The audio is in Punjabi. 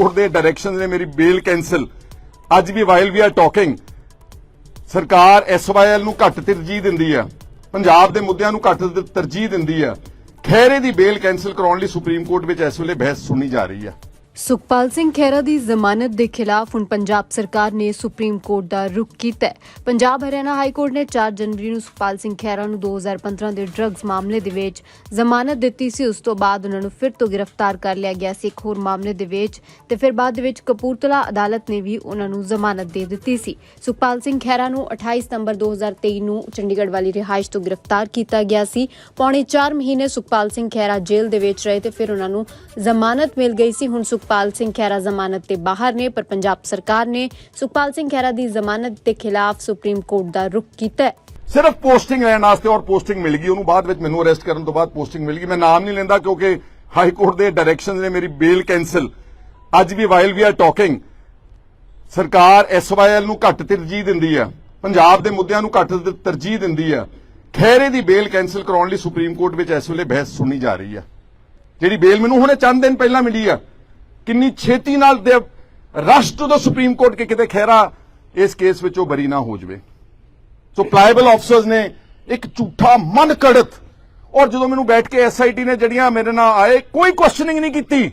ਕੋਰਟ ਦੇ ਡਾਇਰੈਕਸ਼ਨ ਨੇ ਮੇਰੀ ਬੇਲ ਕੈਨਸਲ ਅੱਜ ਵੀ ਵਾਈਲ ਵੀ ਆਰ ਟਾਕਿੰਗ ਸਰਕਾਰ ਐਸਵਾਈਐਲ ਨੂੰ ਘੱਟ ਤਰਜੀਹ ਦਿੰਦੀ ਆ। ਪੰਜਾਬ ਦੇ ਮੁੱਦਿਆਂ ਨੂੰ ਘੱਟ ਤਰਜੀਹ ਦਿੰਦੀ ਆ। ਖੈਰੇ ਦੀ ਬੇਲ ਕੈਨਸਲ ਕਰਾਉਣ ਲਈ ਸੁਪਰੀਮ ਕੋਰਟ ਵਿੱਚ ਇਸ ਵੇਲੇ ਬਹਿਸ ਸੁਣੀ ਜਾ ਰਹੀ ਆ। ਸੁਖਪਾਲ ਸਿੰਘ ਖਹਿਰਾ ਦੀ ਜ਼ਮਾਨਤ ਦੇ ਖਿਲਾਫ ਹੁਣ ਪੰਜਾਬ ਸਰਕਾਰ ਨੇ ਸੁਪਰੀਮ ਕੋਰਟ ਦਾ ਰੁਖ ਕੀਤਾ ਹੈ। ਪੰਜਾਬ ਹਰਿਆਣਾ ਹਾਈ ਕੋਰਟ ਨੇ 4 ਜਨਵਰੀ ਨੂੰ ਸੁਖਪਾਲ ਸਿੰਘ ਖਹਿਰਾ ਨੂੰ 2015 ਦੇ ਡਰੱਗਸ ਮਾਮਲੇ ਦੇ ਵਿੱਚ ਜ਼ਮਾਨਤ ਦਿੱਤੀ ਸੀ। ਉਸ ਤੋਂ ਬਾਅਦ ਉਹਨਾਂ ਨੂੰ ਫਿਰ ਤੋਂ ਗ੍ਰਿਫਤਾਰ ਕਰ ਲਿਆ ਗਿਆ ਸੀ ਇੱਕ ਹੋਰ ਮਾਮਲੇ ਦੇ ਵਿੱਚ ਤੇ ਫਿਰ ਬਾਅਦ ਦੇ ਵਿੱਚ ਕਪੂਰਥਲਾ ਅਦਾਲਤ ਨੇ ਵੀ ਉਹਨਾਂ ਨੂੰ ਜ਼ਮਾਨਤ ਦੇ ਦਿੱਤੀ ਸੀ। ਸੁਖਪਾਲ ਸਿੰਘ ਖਹਿਰਾ ਨੂੰ 28 ਸਤੰਬਰ 2023 ਨੂੰ ਚੰਡੀਗੜ੍ਹ ਵਾਲੀ ਰਿਹਾਇਸ਼ ਤੋਂ ਗ੍ਰਿਫਤਾਰ ਕੀਤਾ ਗਿਆ ਸੀ। ਪੌਣੇ 4 ਮਹੀਨੇ ਸੁਖਪਾਲ ਸਿੰਘ ਖਹਿਰਾ ਜੇਲ੍ਹ ਦੇ ਵਿੱਚ ਰਹੇ ਤੇ ਫਿਰ ਉਹਨਾਂ ਨੂੰ ਜ਼ਮਾਨਤ ਮਿਲ ਗਈ ਸੀ। ਹੁਣ ਸੁਖ ਸੁਖਪਾਲ ਸਿੰਘ ਖਹਿਰਾ ਜ਼ਮਾਨਤ ਤੇ ਬਾਹਰ ਨੇ, ਪਰ ਪੰਜਾਬ ਸਰਕਾਰ ਨੇ ਸੁਖਪਾਲ ਸਿੰਘ ਖਹਿਰਾ ਦੀ ਜ਼ਮਾਨਤ ਦੇ ਖਿਲਾਫ ਸੁਪਰੀਮ ਕੋਰਟ ਦਾ ਰੁਖ ਕੀਤਾ ਹੈ। ਸਿਰਫ ਪੋਸਟਿੰਗ ਲੈਣ ਵਾਸਤੇ ਔਰ ਪੋਸਟਿੰਗ ਮਿਲ ਗਈ, ਉਹਨੂੰ ਬਾਅਦ ਵਿੱਚ ਮੈਨੂੰ ਅਰੈਸਟ ਕਰਨ ਤੋਂ ਬਾਅਦ ਪੋਸਟਿੰਗ ਮਿਲ ਗਈ। ਮੈਂ ਨਾਮ ਨਹੀਂ ਲੈਂਦਾ ਕਿਉਂਕਿ ਹਾਈ ਕੋਰਟ ਦੇ ਡਾਇਰੈਕਸ਼ਨ ਨੇ ਮੇਰੀ ਬੇਲ ਕੈਨਸਲ ਅੱਜ ਵੀ ਵਾਈਲ ਵੀ ਆਰ ਟਾਕਿੰਗ ਸਰਕਾਰ ਐਸਵਾਈਐਲ ਨੂੰ ਘੱਟ ਤਰਜੀਹ ਦਿੰਦੀ ਆ, ਪੰਜਾਬ ਦੇ ਮੁੱਦਿਆਂ ਨੂੰ ਘੱਟ ਤਰਜੀਹ ਦਿੰਦੀ ਆ। ਖੈਰੇ ਦੀ ਬੇਲ ਕੈਨਸਲ ਕਰਾਉਣ ਲਈ ਸੁਪਰੀਮ ਕੋਰਟ ਵਿੱਚ ਇਸ ਵੇਲੇ ਬਹਿਸ ਸੁਣੀ ਜਾ ਰਹੀ ਆ। ਜਿਹੜੀ ਬੇਲ ਮੈਨੂੰ ਹੁਣੇ ਚੰਦ ਦਿਨ ਪਹਿਲਾਂ ਮਿਲੀ ਆ ਕਿੰਨੀ ਛੇਤੀ ਨਾਲ ਦੇ ਰਾਸ਼ਟਰ ਟੂ ਦਾ ਸੁਪਰੀਮ ਕੋਰਟ ਕੇ ਕਿਤੇ ਖੈਰਾ ਇਸ ਕੇਸ ਵਿੱਚੋਂ ਬਰੀ ਨਾ ਹੋ ਜਵੇ। ਸੋ ਪਲਾਈਬਲ ਆਫਸਰਸ ਨੇ ਇੱਕ ਝੂਠਾ ਮਨ ਕੜਤ ਔਰ ਜਦੋਂ ਮੈਨੂੰ ਬੈਠ ਕੇ ਐਸਆਈਟੀ ਨੇ ਜਿਹੜੀਆਂ ਮੇਰੇ ਨਾਲ ਆਏ, ਕੋਈ ਕੁਐਸਚਨਿੰਗ ਨਹੀਂ ਕੀਤੀ।